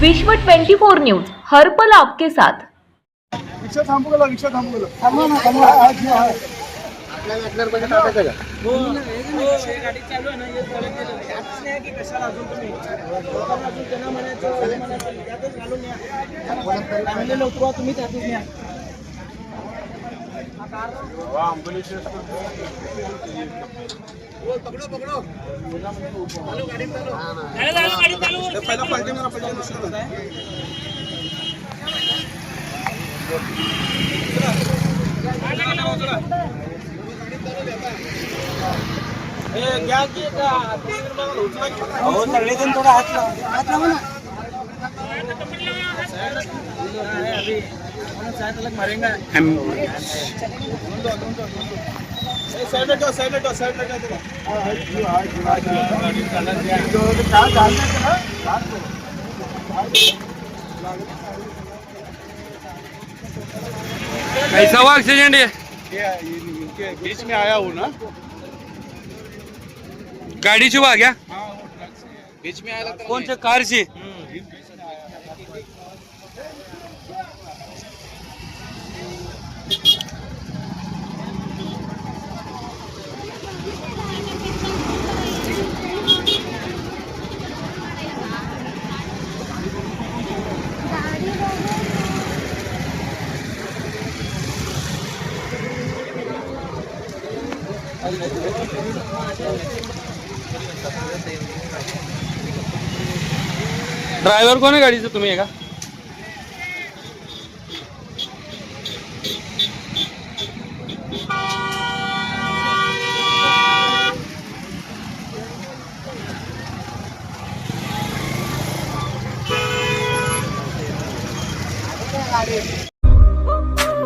विश्व 24 न्यूज हर पल आपके साथ. रिक्षा थांबू गेला रिक्षा थांबू गेला थांबा ना थांबा. हा, जी, हा. गाडी चालू आहे ना हे पळत गेलं नाही की कशाला अजून तुम्ही? लोकांना अजून त्यांना म्हणायचं हे म्हणायचं यातच घालून या. लोक व्हा तुम्ही त्यातच न्या थोडा हात लावा हात लावा ना अभी चाय तलक मारेंगा साईडला ठेवा, साईडला ठेवा, साईडला ठेवा त्याला. हा, हा, जी, हा, जी, हा, जी, हा, जी. कैसा हुआ एक्सीडेंट ये? ये बीच में आया हूँ ना गाड़ी हुआ क्या बीच में आया कौन से कार से? ड्रायव्हर कोण आहे गाडीचं तुम्ही आहे का?